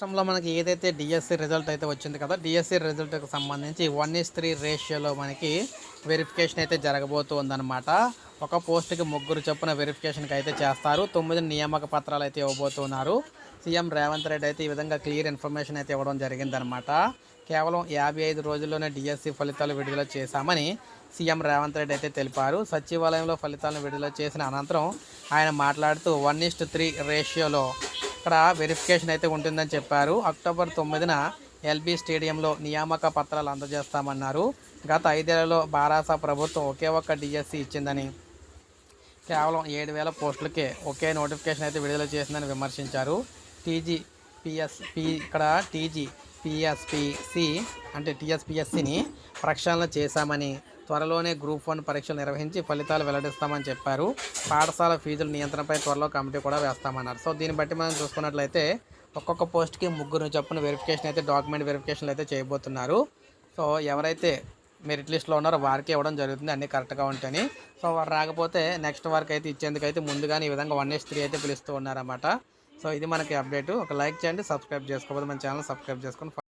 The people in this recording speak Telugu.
రాష్ట్రంలో మనకి ఏదైతే డిఎస్సి రిజల్ట్ అయితే వచ్చింది కదా డిఎస్సి రిజల్ట్కి సంబంధించి వన్ ఇస్ త్రీ రేషియోలో మనకి వెరిఫికేషన్ అయితే జరగబోతుందన్నమాట. ఒక పోస్ట్కి ముగ్గురు చొప్పున వెరిఫికేషన్కి అయితే చేస్తారు. తొమ్మిది నియామక పత్రాలు అయితే ఇవ్వబోతున్నారు. సీఎం రేవంత్ రెడ్డి అయితే ఈ విధంగా క్లియర్ ఇన్ఫర్మేషన్ అయితే ఇవ్వడం జరిగిందనమాట కేవలం యాభై ఐదు రోజుల్లోనే డిఎస్సి ఫలితాలు విడుదల చేశామని సీఎం రేవంత్ రెడ్డి అయితే తెలిపారు. సచివాలయంలో ఫలితాలను విడుదల చేసిన అనంతరం ఆయన మాట్లాడుతూ వన్ ఇస్ట్ త్రీ రేషియోలో ఇక్కడ వెరిఫికేషన్ అయితే ఉంటుందని చెప్పారు. అక్టోబర్ తొమ్మిదిన ఎల్బీ స్టేడియంలో నియామక పత్రాలు అందజేస్తామన్నారు. గత ఐదేళ్ళలో బారాసా ప్రభుత్వం ఒకే ఒక్క డిఎస్సి ఇచ్చిందని కేవలం ఏడు వేల పోస్టులకే ఒకే నోటిఫికేషన్ అయితే విడుదల చేసిందని విమర్శించారు. టీజీ పిఎస్పి ఇక్కడ టీజీ పిఎస్పిసి అంటే టీఎస్పిఎస్సిని ప్రక్షాళన చేశామని త్వరలోనే గ్రూప్ వన్ పరీక్షలు నిర్వహించి ఫలితాలు వెల్లడిస్తామని చెప్పారు. పాఠశాల ఫీజుల నియంత్రణపై త్వరలో కమిటీ కూడా వేస్తామన్నారు. సో దీన్ని బట్టి మనం చూసుకున్నట్లయితే ఒక్కొక్క పోస్ట్కి ముగ్గురు చొప్పున వెరిఫికేషన్ అయితే డాక్యుమెంట్ వెరిఫికేషన్లు అయితే చేయబోతున్నారు. సో ఎవరైతే మెరిట్ లిస్ట్లో ఉన్నారో వారికి ఇవ్వడం జరుగుతుంది. అన్నీ కరెక్ట్గా ఉంటాయని సో వారు రాకపోతే నెక్స్ట్ వారికి అయితే ఇచ్చేందుకు అయితే ముందుగానే ఈ విధంగా వన్ ఎస్ త్రీ అయితే పిలుస్తూ ఉన్నారన్నమాట. సో ఇది మనకి అప్డేట్. ఒక లైక్ చేయండి సబ్స్క్రైబ్ చేసుకోకపోతే మన ఛానల్ సబ్స్క్రైబ్ చేసుకొని